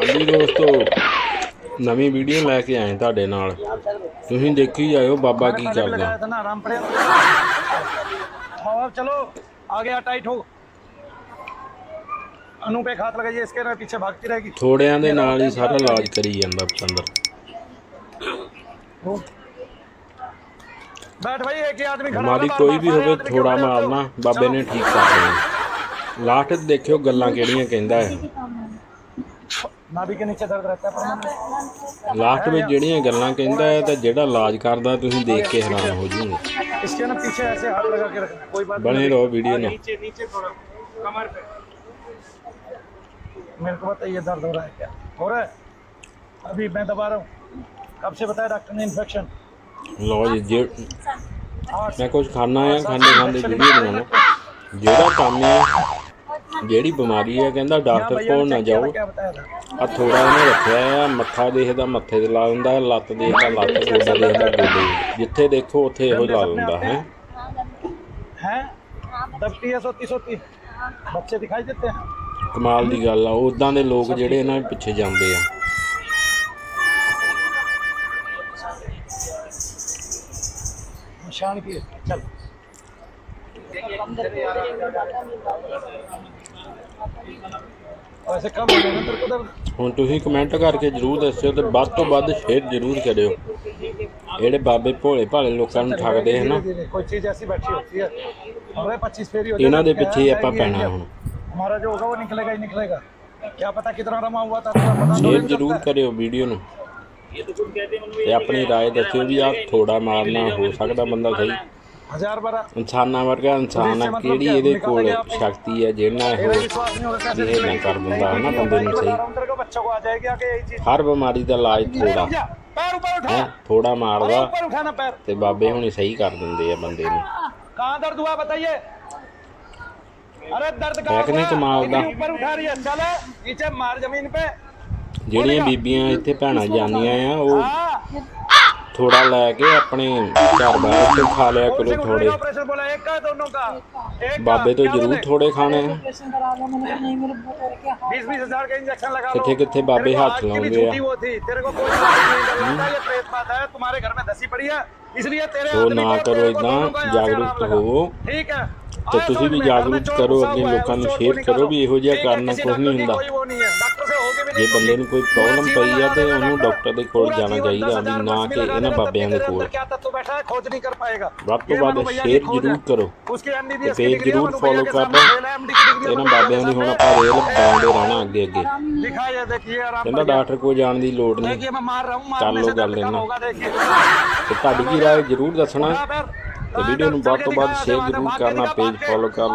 ਹਾਂਜੀ ਦੋਸਤੋ ਨਵੀਂ ਵੀਡੀਓ ਲੈ ਕੇ ਆਏ ਤੁਹਾਡੇ ਨਾਲ। ਤੁਸੀਂ ਦੇਖੀ ਜਾਇਓ ਬਾਬਾ ਕੀ ਕਰਦਾ। ਚਲੋ ਆ ਗਿਆ ਟਾਈਟ ਹੋ। ਅਨੂ ਪੇ ਖਾਤ ਲਗਾਈਏ ਇਸਕੇ ਨਾਲ ਪਿੱਛੇ ਭਾਗਤੀ ਰਹੇਗੀ ਥੋੜਿਆਂ ਦੇ ਨਾਲ ਹੀ ਸਾਰਾ ਇਲਾਜ ਕਰੀ ਜਾਂਦਾ ਪਤੰਦਰ ਬੈਠ ਭਾਈ ਇੱਕ ਆਦਮੀ ਖੜਾ ਮਾਰੀ ਕੋਈ ਵੀ ਹੋਵੇ ਥੋੜਾ ਮਾਰਨਾ ਬਾਬੇ ਨੇ ਠੀਕ ਕਰ ਦੇਣਾ। ਲਾਸਟ ਦੇਖਿਓ ਗੱਲਾਂ ਕਿਹੜੀਆਂ ਕਹਿੰਦਾ ਹੈ। नाभि के नीचे दर्द रहता है परमानेंट ਲਾਸਟ ਵਿੱਚ ਜਿਹੜੀਆਂ ਗੱਲਾਂ ਕਹਿੰਦਾ ਹੈ ਤਾਂ ਜਿਹੜਾ ਇਲਾਜ ਕਰਦਾ ਤੁਸੀਂ ਦੇਖ ਕੇ ਹੈਰਾਨ ਹੋ ਜਾਓਗੇ इसके ना पीछे ऐसे हाथ लगा के रखना कोई बात ਬਣੇ ਰਹੋ ਵੀਡੀਓ ਨਾਲ नीचे नीचे थोड़ा कमर पे मेरे को बताइए दर्द हो रहा है क्या हो रहा है अभी मैं दबा रहा हूँ कब से बताया डॉक्टर ने इन्फेक्शन ਲਓ ਜੀ ਜੇ आठ ਮੈਂ ਕੁਝ ਖਾਣਾ ਆ ਖਾਂਦੇ ਖਾਂਦੇ ਵੀਡੀਓ ਬਣਾਉਣਾ ਜਿਹੜਾ ਕੰਮ ਹੈ ਜਿਹੜੀ ਬਿਮਾਰੀ ਹੈ ਕਹਿੰਦਾ ਡਾਕਟਰ ਕੋਲ ਨਾ ਜਾਓ। ਆ ਥੋੜਾ ਉਹਨੇ ਰੱਖਿਆ ਆ ਮੱਥਾ ਦੇਖਦਾ ਮੱਥੇ ਤੇ ਲਾ ਦਿੰਦਾ ਲੱਤ ਦੇਖਦਾ ਲੱਤ ਗੋਡਾ ਦੇਖਦਾ ਗੋਡੇ ਜਿੱਥੇ ਦੇਖੋ ਉੱਥੇ ਇਹੋ ਲਾ ਦਿੰਦਾ ਹੈ। ਕਮਾਲ ਦੀ ਗੱਲ ਆ ਉਦਾਂ ਦੇ ਲੋਕ ਜਿਹੜੇ ਇਹਨਾਂ ਪਿੱਛੇ ਜਾਂਦੇ ਆ। ਨਿਸ਼ਾਨ ਕੀ ਚੱਲ। ਹੁਣ ਤੁਸੀਂ ਕਮੈਂਟ ਕਰਕੇ ਜਰੂਰ ਦੱਸਿਓ ਤੇ ਵੱਧ ਤੋਂ ਵੱਧ ਸ਼ੇਅਰ ਜਰੂਰ ਕਰਿਓ। ਜਿਹੜੇ ਬਾਬੇ ਭੋਲੇ ਭਾਲੇ ਲੋਕਾਂ ਨੂੰ ਠੱਗਦੇ ਹਨ ਤਾਂ ਇਹਨਾਂ ਦੇ ਪਿੱਛੇ ਆਪਾਂ ਪੈਣਾ ਹੁਣ। ਹਮਾਰਾ ਹੋਗਾ ਉਹ ਨਿਕਲੇਗਾ ਹੀ ਨਿਕਲੇਗਾ। ਕਿਆ ਪਤਾ ਕਿਤਨਾ ਰਮਾ ਹੁਆ ਤਾਂ ਪਤਾ ਨਹੀਂ ਸ਼ੇਅਰ ਜਰੂਰ ਕਰਿਓ ਵੀਡੀਓ ਨੂੰ। ਤੇ ਆਪਣੀ ਰਾਏ ਦੱਸਿਓ ਵੀ ਆਹ ਥੋੜਾ ਮਾਰਨਾ ਹੋ ਸਕਦਾ ਬੰਦਾ ਸਹੀ। 1000 ਬਾਰਾ। ਇਨਸਾਨਾਂ ਵਰਗਾ ਇਨਸਾਨ ਕਿਹੜੀ ਇਹਦੇ ਕੋਲ ਸ਼ਕਤੀ ਹੈ ਜਿਹੜਾ ਇਹ ਇਹ ਨਾ ਕਰ ਦਿੰਦਾ ਨਾ ਬੰਦੇ ਨੂੰ ਸਹੀ। ਹਰ ਬਿਮਾਰੀ ਦਾ ਇਲਾਜ ਥੋੜਾ ਪੈਰ ਉੱਪਰ ਉਠਾ ਥੋੜਾ ਮਾਰਦਾ ਤੇ ਬਾਬੇ ਹੁਣੇ ਸਹੀ ਕਰ ਦਿੰਦੇ ਆ ਬੰਦੇ ਨੂੰ। ਕਾਂ ਦਰਦ ਹੁਆ ਬਤਾਈਏ। ਅਰੇ ਦਰਦ ਕਾ ਕਿ ਦਾ। ਉੱਪਰ ਉਠਾ ਰਹੀ ਹੈ ਚੱਲ ਨੀਚੇ ਮਾਰ ਜ਼ਮੀਨ ਪੇ। ਜਿਹੜੀਆਂ ਬੀਬੀਆਂ ਇੱਥੇ ਭੈਣਾਂ ਜਾਂਦੀਆਂ ਆ ਉਹ ਥੋੜਾ ਲੈ ਕੇ ਆਪਣੇ ਘਰ ਬਾਹਰ ਤੋਂ ਖਾ ਲਿਆ कौन ਕਰੋ से ਥੋੜੇ ऑपरेशन बोला एक का दोनों का एक का ਬਾਬੇ ਤੋਂ क्या ਜ਼ਰੂਰ बोले? ਥੋੜੇ ਖਾਣੇ ਆ ऑपरेशन करा लो मैंने कहा नहीं मेरे बेटे के हाथ बीस बीस हजार का इंजेक्शन लगा लो किथे- किथे बाबे तेरे को हाथ आज की भी लाओगे छुट्टी वो थी तेरे को कोई बात नहीं डरना था ये प्रेत बात है तुम्हारे घर में दसी पड़ी है इसलिए तेरे ਉਹ आदमी ਨਾ को, ਕਰੋ तेरे को ਇਦਾਂ दोनों को यहाँ से ਜਾਗਰੂਕ आराम लगा। ਹੋਵੋ ठीक है ਤੇ आया ਤੁਸੀਂ समझ ਵੀ में, ਜਾਗਰੂਕ हमें चोट ਕਰੋ घुसा ਅੱਗੇ हुआ है, ਲੋਕਾਂ उस ਨੂੰ चोट को ਸ਼ੇਅਰ निकालो। ਕਰੋ ਵੀ ਇਹੋ ਜਿਹਾ ठीक है, ਕਰਨਾ किसी ਕੁਝ डॉक्टर ਨਹੀਂ की ਹੁੰਦਾ कोई वो नहीं है डॉक्टर से होके भी ਜੇ नहीं ਬੰਦੇ ਨੂੰ ਕੋਈ ਪ੍ਰੋਬਲਮ पूरा ਪਈ ਆ जीवन ਤੇ लगा ਉਹਨੂੰ देगा ਡਾਕਟਰ ਦੇ ਕੋਲ पूरा ਜਾਣਾ जीवन ਚਾਹੀਦਾ दस ਵੀ हजार ਨਾ बस में ਕਿ लगा ਇਹਨਾਂ देगा, ਬਾਬਿਆਂ तब ਦੇ तेरे ਕੋਲ अंदर क्या तत्व बैठा है खोज नहीं कर पाएगा ਵੱਧ ਤੋਂ ये ਵੱਧ मनु भैया की ਸ਼ੇਅਰ खोज ਜ਼ਰੂਰ है। ਕਰੋ उसके ਤੇ एमबीबीएस की ਪੇਜ डिग्री है, ਜ਼ਰੂਰ मनु भैया ਫੋਲੋ के ਕਰ सामने ਲਓ फेल है, MD की डिग्री है, ਇਹਨਾਂ मनु भैया ਬਾਬਿਆਂ के ਦੀ ਹੁਣ सामने। ਆਪਾਂ ਰੇਲ ਪਾਉਂਦੇ ਰਹਿਣਾ ਅੱਗੇ ਅੱਗੇ दिखाइए देखिए आराम ਕਹਿੰਦਾ ਡਾਕਟਰ ਕੋਲ ਜਾਣ ਦੀ ਲੋੜ ਨਹੀਂ देखिए मैं मार रहा हूँ कर मारने लो से कर दर्द कम लेना। होगा देखिए ਤੇ ਤੁਹਾਡੀ ਕੀ ਰਾਏ ਜ਼ਰੂਰ ਦੱਸਣਾ उठा पैर। ਤੇ ਵੀਡੀਓ ਨੂੰ ਵੱਧ ਤੋਂ ਵੱਧ ਸ਼ੇਅਰ ਜ਼ਰੂਰ ਕਰਨਾ ਪੇਜ ਫੋਲੋ ਕਰ ਲਓ